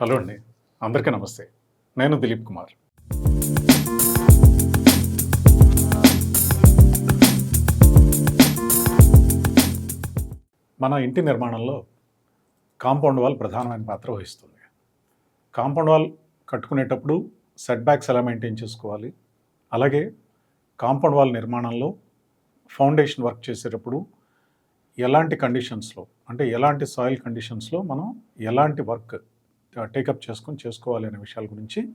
Hello అండి. అందరికీ నమస్తే. నేను దిలీప్ కుమార్. మన ఇంటి నిర్మాణంలో కాంపౌండ్ వాల్ ప్రధానమైన పాత్ర వహిస్తుంది. కాంపౌండ్ వాల్ కట్టుకునేటప్పుడు సెట్ బ్యాక్స్ ఎలా మెయింటైన్ చేసుకోవాలి? అలాగే కాంపౌండ్ వాల్ నిర్మాణంలో ఫౌండేషన్ వర్క్ చేసేటప్పుడు ఎలాంటి కండిషన్స్లో అంటే ఎలాంటి సాయిల్ కండిషన్స్లో మనం ఎలాంటి వర్క్ టేకప్ చేసుకొని చేసుకోవాలి అనే విషయాల గురించి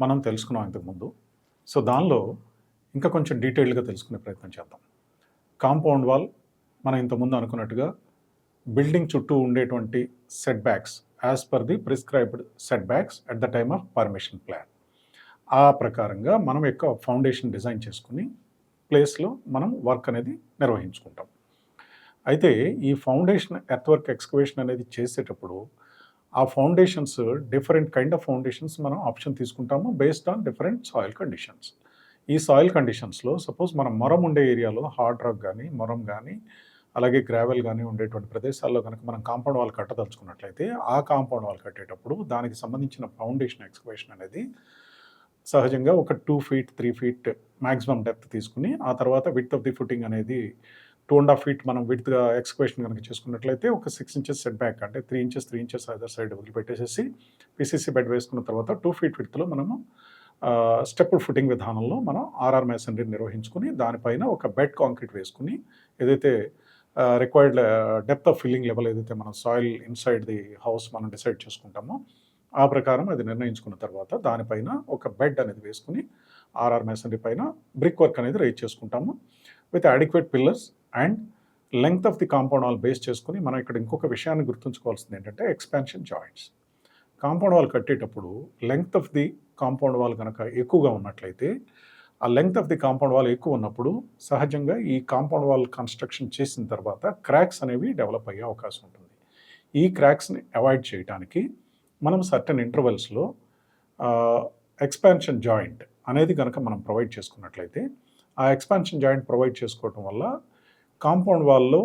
మనం తెలుసుకున్నాం ఇంతకుముందు. సో దానిలో ఇంకా కొంచెం డీటెయిల్డ్గా తెలుసుకునే ప్రయత్నం చేద్దాం. కాంపౌండ్ వాల్ మనం ఇంతకుముందు అనుకున్నట్టుగా బిల్డింగ్ చుట్టూ ఉండేటువంటి set backs as per the prescribed set backs at the time of permission plan ఆ ప్రకారంగా మనం యొక్క ఫౌండేషన్ డిజైన్ చేసుకుని ప్లేస్లో మనం వర్క్ అనేది నిర్వహించుకుంటాం. అయితే ఈ ఫౌండేషన్ ఎర్త్వర్క్ ఎక్స్కవేషన్ అనేది చేసేటప్పుడు ఆ foundations different kind of foundations మనం ఆప్షన్ తీసుకుంటాము based on different soil conditions. ఈ సాయిల్ కండిషన్స్లో సపోజ్ మనం మొరం ఉండే ఏరియాలో హార్డ్ రాక్ కానీ మొరం కానీ అలాగే గ్రావెల్ కానీ ఉండేటువంటి ప్రదేశాల్లో కనుక మనం కాంపౌండ్ వాల్ కట్టదలుచుకున్నట్లయితే ఆ కాంపౌండ్ వాల్ కట్టేటప్పుడు దానికి సంబంధించిన ఫౌండేషన్ ఎక్స్కవేషన్ అనేది సహజంగా ఒక two feet three feet maximum depth తీసుకుని ఆ తర్వాత విత్ ఆఫ్ ది ఫుటింగ్ అనేది టూ అండ్ హాఫ్ ఫీట్ మనం విడ్త్గా ఎక్స్క్వేషన్ కనుక చేసుకున్నట్లయితే ఒక సిక్స్ ఇంచెస్ సెట్ బ్యాక్ అంటే three inches three inches other side వదిలిపెట్టేసేసి PCC bed వేసుకున్న తర్వాత టూ ఫీట్ విడ్త్లో మనము స్టెప్ ఫుటింగ్ విధానంలో మనం ఆర్ఆర్ మేసనరీ నిర్వహించుకుని దానిపైన ఒక బెడ్ కాంక్రీట్ వేసుకుని ఏదైతే required depth of filling level ఏదైతే మనం సాయిల్ ఇన్సైడ్ ది హౌస్ మనం డిసైడ్ చేసుకుంటామో ఆ ప్రకారం అది నిర్ణయించుకున్న తర్వాత దానిపైన ఒక బెడ్ అనేది వేసుకుని ఆర్ఆర్ మేసనరీ పైన బ్రిక్ వర్క్ అనేది రైజ్ చేసుకుంటాము. With adequate pillars and length of the compound wall base చేసుకుని మనం ఇక్కడ ఇంకొక విషయాన్ని గుర్తుంచుకోవాల్సింది ఏంటంటే ఎక్స్పాన్షన్ జాయింట్స్. కాంపౌండ్ వాల్ కట్టేటప్పుడు length of the compound wall కనుక ఎక్కువగా ఉన్నట్లయితే ఆ length of the compound wall ఎక్కువ ఉన్నప్పుడు సహజంగా ఈ కాంపౌండ్ వాల్ కన్స్ట్రక్షన్ చేసిన తర్వాత క్రాక్స్ అనేవి డెవలప్ అయ్యే అవకాశం ఉంటుంది. ఈ క్రాక్స్ని అవాయిడ్ చేయడానికి మనం సర్టన్ ఇంటర్వెల్స్లో ఎక్స్పాన్షన్ జాయింట్ అనేది కనుక మనం ప్రొవైడ్ చేసుకున్నట్లయితే ఆ ఎక్స్పాన్షన్ జాయింట్ ప్రొవైడ్ చేసుకోవటం వల్ల కాంపౌండ్ వాల్లో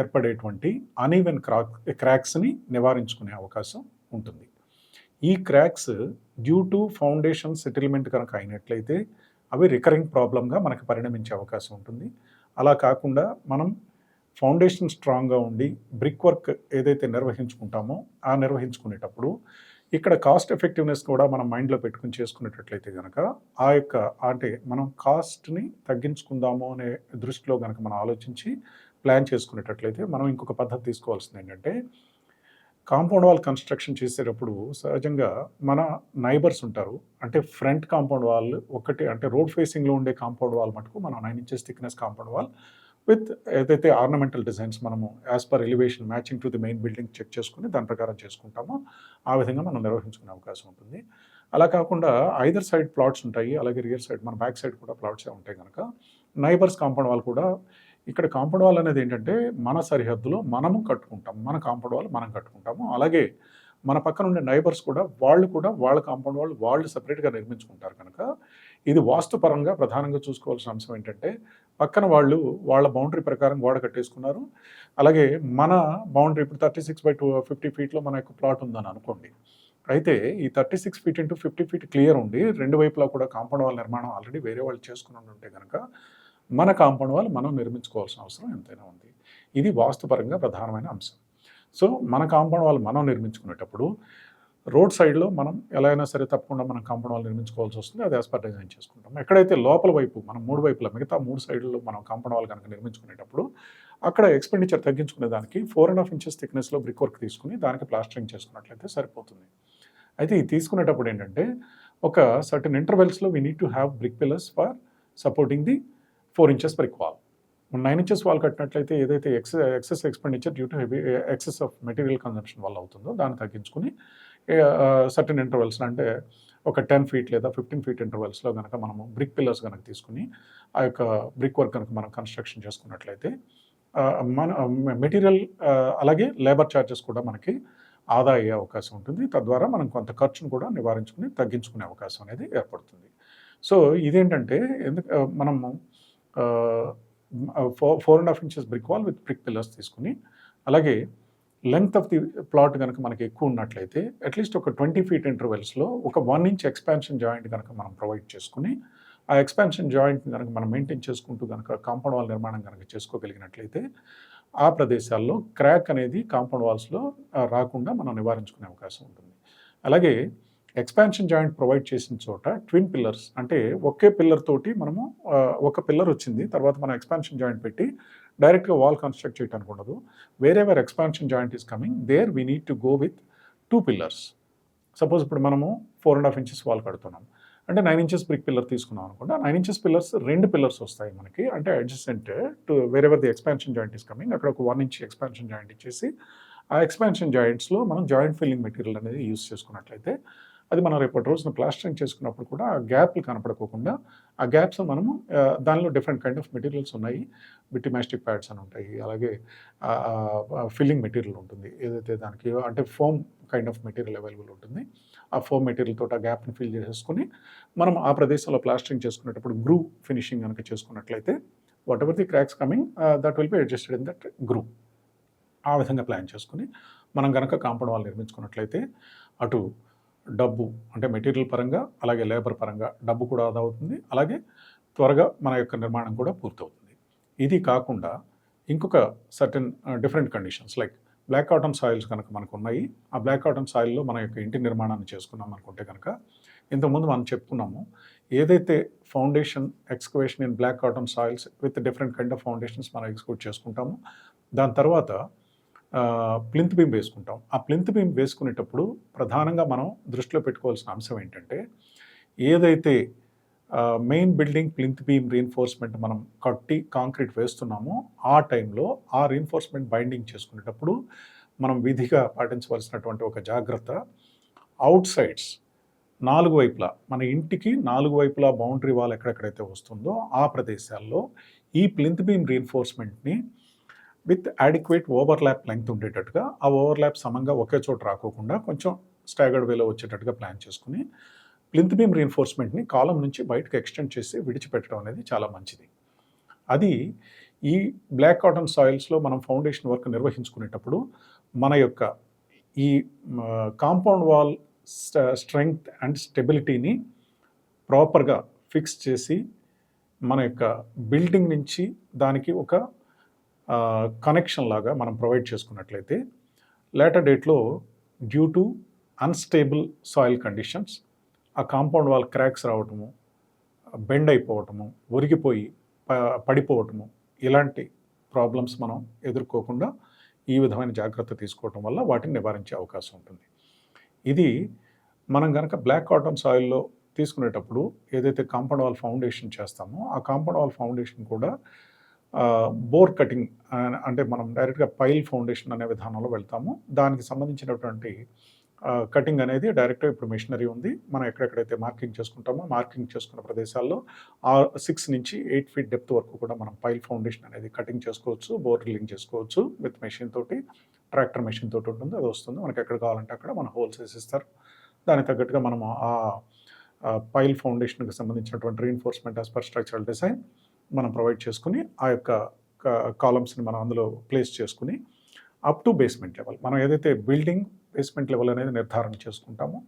ఏర్పడేటువంటి అనీవెన్ క్రాక్ క్రాక్స్ని నివారించుకునే అవకాశం ఉంటుంది. ఈ cracks due to foundation settlement కనుక అయినట్లయితే అవి రికరింగ్ ప్రాబ్లంగా మనకు పరిణమించే అవకాశం ఉంటుంది. అలా కాకుండా మనం ఫౌండేషన్ స్ట్రాంగ్గా ఉండి బ్రిక్ వర్క్ ఏదైతే నిర్వహించుకుంటామో ఆ నిర్వహించుకునేటప్పుడు ఇక్కడ కాస్ట్ ఎఫెక్టివ్నెస్ కూడా మనం మైండ్లో పెట్టుకుని చేసుకునేటట్లయితే కనుక ఆ యొక్క అంటే మనం కాస్ట్ని తగ్గించుకుందాము అనే దృష్టిలో కనుక మనం ఆలోచించి ప్లాన్ చేసుకునేటట్లయితే మనం ఇంకొక పద్ధతి తీసుకోవాల్సింది ఏంటంటే కాంపౌండ్ వాల్ కన్స్ట్రక్షన్ చేసేటప్పుడు సహజంగా మన నైబర్స్ ఉంటారు. అంటే ఫ్రంట్ కాంపౌండ్ వాల్ ఒకటి అంటే రోడ్ ఫేసింగ్లో ఉండే కాంపౌండ్ వాల్ మటుకు మనం nine inches thickness compound wall with ఏదైతే ఆర్నమెంటల్ డిజైన్స్ మనము as per elevation matching to the main building check చేసుకుని దాని ప్రకారం చేసుకుంటామో ఆ విధంగా మనం నిర్వహించుకునే అవకాశం ఉంటుంది. అలా కాకుండా ఐదర్ సైడ్ ప్లాట్స్ ఉంటాయి. అలాగే రియర్ సైడ్ మన బ్యాక్ సైడ్ కూడా ప్లాట్సే ఉంటాయి కనుక నైబర్స్ కాంపౌండ్ వాల్ కూడా ఇక్కడ కాంపౌండ్ వాల్ అనేది ఏంటంటే మన సరిహద్దులో మనము కట్టుకుంటాం. మన కాంపౌండ్ వాల్ మనం కట్టుకుంటాము. అలాగే మన పక్కన ఉండే నైబర్స్ కూడా వాళ్ళు కూడా వాళ్ళ కాంపౌండ్ వాళ్ళు వాళ్ళు సపరేట్గా నిర్మించుకుంటారు కనుక ఇది వాస్తుపరంగా ప్రధానంగా చూసుకోవాల్సిన అంశం ఏంటంటే పక్కన వాళ్ళు వాళ్ళ బౌండరీ ప్రకారం గోడ కట్టేసుకున్నారు. అలాగే మన బౌండరీ ఇప్పుడు thirty six by two fifty ఫీట్లో మన యొక్క ప్లాట్ ఉందని అనుకోండి. అయితే ఈ thirty six feet into fifty feet clear ఉండి రెండు వైపులా కూడా కాంపౌండ్ వాల్ నిర్మాణం ఆల్రెడీ వేరే వాళ్ళు చేసుకుని ఉంటే కనుక మన కాంపౌండ్ వాల్ మనం నిర్మించుకోవాల్సిన అవసరం ఎంతైనా ఉంది. ఇది వాస్తుపరంగా ప్రధానమైన అంశం. సో మన కాంపౌండ్ వాల్ మనం నిర్మించుకునేటప్పుడు రోడ్ సైడ్లో మనం ఎలా అయినా సరే తప్పకుండా మనం కాంపౌండ్ వాల్ నిర్మించుకోవాల్సి వస్తుంది. అది యాజ్ పర్ డిజైన్ చేసుకుంటాం. ఎక్కడైతే లోపల వైపు మనం మూడు వైపుల మిగతా మూడు సైడ్లో మనం కాంపౌండ్ వాల్ కనుక నిర్మించుకునేటప్పుడు అక్కడ ఎక్స్పెండిచర్ తగ్గించుకునే దానికి ఫోర్ అండ్ హాఫ్ ఇంచెస్ థిక్నెస్లో బ్రిక్ వర్క్ తీసుకుని దానికి ప్లాస్టరింగ్ చేసుకున్నట్లయితే సరిపోతుంది. అయితే ఇది తీసుకునేటప్పుడు ఏంటంటే ఒక certain ఇంటర్వెల్స్లో we need to have brick pillars for supporting the four inches brick wall nine inches wall కట్టినట్లయితే ఏదైతే excess excess expenditure due to heavy excess of material consumption వల్ల అవుతుందో దాన్ని తగ్గించుకుని సర్టన్ ఇంటర్వెల్స్ అంటే ఒక టెన్ ఫీట్ లేదా fifteen feet ఇంటర్వెల్స్లో కనుక మనము బ్రిక్ పిల్లర్స్ కనుక తీసుకుని ఆ యొక్క బ్రిక్ వర్క్ కనుక మనం కన్స్ట్రక్షన్ చేసుకున్నట్లయితే మన మెటీరియల్ అలాగే లేబర్ ఛార్జెస్ కూడా మనకి ఆదా అయ్యే అవకాశం ఉంటుంది. తద్వారా మనం కొంత ఖర్చును కూడా నివారించుకుని తగ్గించుకునే అవకాశం అనేది ఏర్పడుతుంది. సో ఇదేంటంటే ఎందుకు మనము four four and half inches brick wall with brick pillars తీసుకుని అలాగే లెంగ్త్ ఆఫ్ ది ప్లాట్ కనుక మనకి ఎక్కువ ఉన్నట్లయితే అట్లీస్ట్ ఒక ట్వంటీ ఫీట్ ఇంటర్వెల్స్లో ఒక వన్ ఇంచ్ ఎక్స్పాన్షన్ జాయింట్ కనుక మనం ప్రొవైడ్ చేసుకుని ఆ ఎక్స్పాన్షన్ జాయింట్ కనుక మనం మెయింటైన్ చేసుకుంటూ కనుక కాంపౌండ్ వాల్ నిర్మాణం కనుక చేసుకోగలిగినట్లయితే ఆ ప్రదేశాల్లో క్రాక్ అనేది కాంపౌండ్ వాల్స్లో రాకుండా మనం నివారించుకునే అవకాశం ఉంటుంది. అలాగే ఎక్స్పాన్షన్ జాయింట్ ప్రొవైడ్ చేసిన చోట ట్విన్ పిల్లర్స్ అంటే ఒకే పిల్లర్ తోటి మనము ఒక పిల్లర్ వచ్చింది. తర్వాత మనం ఎక్స్పాన్షన్ జాయింట్ పెట్టి డైరెక్ట్గా వాల్ కన్స్ట్రక్ట్ చేయడానికి ఉండదు. వేరే వేరే expansion joint is coming there we need to go with two pillars suppose ఇప్పుడు మనము four and half inches wall కడుతున్నాం. అంటే నైన్ ఇంచెస్ బ్రిక్ పిల్లర్ తీసుకున్నాం అనుకుంటా. నైన్ ఇంచెస్ పిల్లర్స్ రెండు పిల్లర్స్ వస్తాయి మనకి. అంటే అడ్జస్టెంట్ టు వేరే the expansion joint is coming అక్కడ ఒక వన్ ఇంచ్ ఎక్స్పాన్షన్ జాయింట్ ఇచ్చేసి ఆ ఎక్స్పాన్షన్ జాయింట్స్లో మనం జాయింట్ ఫిల్లింగ్ మెటీరియల్ అనేది యూస్ చేసుకున్నట్లయితే అది మనం రేపటి రోజున ప్లాస్టరింగ్ చేసుకున్నప్పుడు కూడా ఆ గ్యాప్లు కనపడకోకుండా ఆ గ్యాప్స్ మనము దానిలో డిఫరెంట్ కైండ్ ఆఫ్ మెటీరియల్స్ ఉన్నాయి. బిటిమాస్టిక్ ప్యాడ్స్ అని ఉంటాయి. అలాగే ఫిల్లింగ్ మెటీరియల్ ఉంటుంది. ఏదైతే దానికి అంటే foam kind of material available ఉంటుంది ఆ ఫోమ్ మెటీరియల్ తోటి ఆ గ్యాప్ని ఫిల్ చేసేసుకొని మనం ఆ ప్రదేశంలో ప్లాస్టరింగ్ చేసుకునేటప్పుడు గ్రూ ఫినిషింగ్ కనుక చేసుకున్నట్లయితే whatever the cracks coming that will be adjusted in that groove. ఆ విధంగా ప్లాన్ చేసుకుని మనం కనుక కాంపౌండ్ వాల్ నిర్మించుకున్నట్లయితే అటు డబ్బు అంటే మెటీరియల్ పరంగా అలాగే లేబర్ పరంగా డబ్బు కూడా ఆదా అవుతుంది. అలాగే త్వరగా మన యొక్క నిర్మాణం కూడా పూర్తవుతుంది. ఇది కాకుండా ఇంకొక certain different conditions. Like black cotton soils కనుక మనకు ఉన్నాయి. ఆ బ్లాక్ కాటన్ సాయిల్లో మన యొక్క ఇంటి నిర్మాణాన్ని చేసుకున్నాం అనుకుంటే కనుక ఇంతకుముందు మనం చెప్పుకున్నాము ఏదైతే foundation excavation in black cotton soils with different kind of foundations మనం ఎక్స్క్యూట్ చేసుకుంటాము దాని తర్వాత ప్లింత్ బీమ్ వేసుకుంటాం. ఆ ప్లింత్ బీమ్ వేసుకునేటప్పుడు ప్రధానంగా మనం దృష్టిలో పెట్టుకోవాల్సిన అంశం ఏంటంటే ఏదైతే main building plinth beam reinforcement మనం కట్టి కాంక్రీట్ వేస్తున్నామో ఆ టైంలో ఆ రీఎన్ఫోర్స్మెంట్ బైండింగ్ చేసుకునేటప్పుడు మనం విధిగా పాటించవలసినటువంటి ఒక జాగ్రత్త అవుట్ సైడ్స్ నాలుగు వైపులా మన ఇంటికి నాలుగు వైపులా బౌండరీ వాల్ ఎక్కడెక్కడైతే వస్తుందో ఆ ప్రదేశాల్లో ఈ ప్లింత్ బీమ్ రీఎన్ఫోర్స్మెంట్ని విత్ అడిక్వేట్ ఓవర్లాప్ లెంగ్త్ ఉండేటట్టుగా ఆ ఓవర్లాప్ సమంగా ఒకే చోట రాకోకుండా కొంచెం స్టాగర్డ్ వేలో వచ్చేటట్టుగా ప్లాన్ చేసుకుని ప్లింత్ బీమ్ రీఎన్ఫోర్స్మెంట్ని కాలం నుంచి బయటకు ఎక్స్టెండ్ చేసి విడిచిపెట్టడం అనేది చాలా మంచిది. అది ఈ బ్లాక్ కాటన్ సాయిల్స్లో మనం ఫౌండేషన్ వర్క్ నిర్వహించుకునేటప్పుడు మన యొక్క ఈ కాంపౌండ్ వాల్ స్ట్రెంగ్త్ అండ్ స్టెబిలిటీని ప్రాపర్గా ఫిక్స్ చేసి మన యొక్క బిల్డింగ్ నుంచి దానికి ఒక కనెక్షన్ లాగా మనం ప్రొవైడ్ చేసుకున్నట్లయితే లేటర్ డేట్లో due to unstable soil conditions ఆ కాంపౌండ్ వాల్ క్రాక్స్ రావటము బెండ్ అయిపోవటము ఒరిగిపోయి పడిపోవటము ఇలాంటి ప్రాబ్లమ్స్ మనం ఎదుర్కోకుండా ఈ విధమైన జాగ్రత్త తీసుకోవటం వల్ల వాటిని నివారించే అవకాశం ఉంటుంది. ఇది మనం కనుక బ్లాక్ కాటన్ సాయిల్లో తీసుకునేటప్పుడు ఏదైతే కాంపౌండ్ వాల్ ఫౌండేషన్ చేస్తామో ఆ కాంపౌండ్ వాల్ ఫౌండేషన్ కూడా బోర్ కటింగ్ అంటే మనం డైరెక్ట్గా పైల్ ఫౌండేషన్ అనే విధానంలో వెళ్తాము. దానికి సంబంధించినటువంటి కటింగ్ అనేది డైరెక్ట్గా ఇప్పుడు మిషనరీ ఉంది. మనం ఎక్కడెక్కడైతే మార్కింగ్ చేసుకుంటామో మార్కింగ్ చేసుకున్న ప్రదేశాల్లో ఆ సిక్స్ నుంచి ఎయిట్ ఫీట్ డెప్త్ వరకు కూడా మనం పైల్ ఫౌండేషన్ అనేది కటింగ్ చేసుకోవచ్చు బోర్ డ్రిల్లింగ్ చేసుకోవచ్చు విత్ మెషిన్ తోటి ట్రాక్టర్ మెషిన్ తోటి ఉంటుంది అది వస్తుంది. మనకి ఎక్కడ కావాలంటే అక్కడ మన హోల్స్ వేసిస్తారు. దానికి తగ్గట్టుగా మనం ఆ పైల్ ఫౌండేషన్కి సంబంధించినటువంటి reinforcement as per structural design మనం ప్రొవైడ్ చేసుకుని ఆ యొక్క కాలమ్స్ని మనం అందులో ప్లేస్ చేసుకుని అప్ టు బేస్మెంట్ లెవెల్ మనం ఏదైతే బిల్డింగ్ బేస్మెంట్ లెవెల్ అనేది నిర్ధారణ చేసుకుంటామో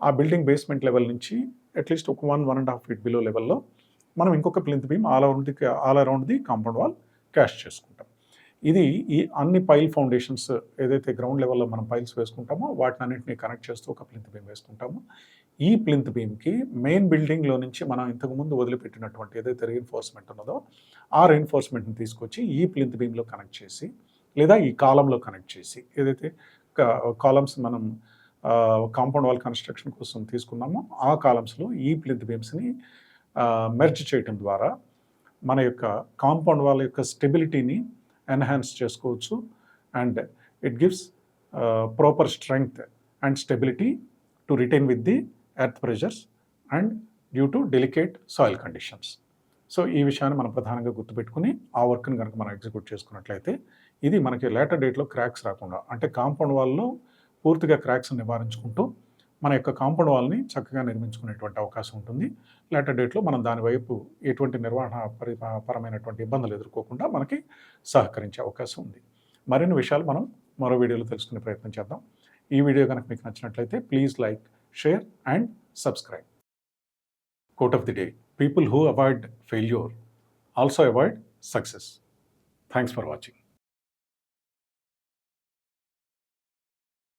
ఆ బిల్డింగ్ బేస్మెంట్ లెవెల్ నుంచి అట్లీస్ట్ ఒక one one and half feet below లెవెల్లో మనం ఇంకొక plinth beam all around the all around the compound wall cast చేసుకుంటాం. ఇది ఈ అన్ని పైల్ ఫౌండేషన్స్ ఏదైతే గ్రౌండ్ లెవెల్లో మనం పైల్స్ వేసుకుంటామో వాటిని అన్నింటినీ కనెక్ట్ చేస్తూ ఒక ప్లింత్ బీమ్ వేసుకుంటాము. ఈ ప్లింత్ బీమ్కి మెయిన్ బిల్డింగ్లో నుంచి మనం ఇంతకుముందు వదిలిపెట్టినటువంటి ఏదైతే రీఎన్ఫోర్స్మెంట్ ఉన్నదో ఆ రీఎన్ఫోర్స్మెంట్ని తీసుకొచ్చి ఈ ప్లింత్ బీమ్లో కనెక్ట్ చేసి లేదా ఈ కాలంలో కనెక్ట్ చేసి ఏదైతే కాలమ్స్ మనం కాంపౌండ్ వాల్ కన్స్ట్రక్షన్ కోసం తీసుకున్నామో ఆ కాలమ్స్లో ఈ ప్లింత్ బీమ్స్ని మెర్జ్ చేయటం ద్వారా మన యొక్క కాంపౌండ్ వాల్ యొక్క స్టెబిలిటీని ఎన్హాన్స్ చేసుకోవచ్చు. And it gives proper strength and stability to retain with the earth pressures and due to delicate soil conditions so ఈ విషయాన్ని మనం ప్రధానంగా గుర్తుపెట్టుకుని ఆ వర్క్ని కనుక మనం ఎగ్జిక్యూట్ చేసుకున్నట్లయితే ఇది మనకి లేటర్ డేట్లో క్రాక్స్ రాకుండా అంటే కాంపౌండ్ వాల్లో పూర్తిగా క్రాక్స్ నివారించుకుంటూ మన యొక్క కాంపౌండ్ వాల్ని చక్కగా నిర్మించుకునేటువంటి అవకాశం ఉంటుంది. లేటర్ డేట్లో మనం దాని వైపు ఎటువంటి నిర్వహణ పరి పరమైనటువంటి ఇబ్బందులు ఎదుర్కోకుండా మనకి సహకరించే అవకాశం ఉంది. మరిన్ని విషయాలు మనం మరో వీడియోలో తెలుసుకునే ప్రయత్నం చేద్దాం. ఈ వీడియో కనుక మీకు నచ్చినట్లయితే please like share and subscribe quote of the day people who avoid failure also avoid success thanks for watching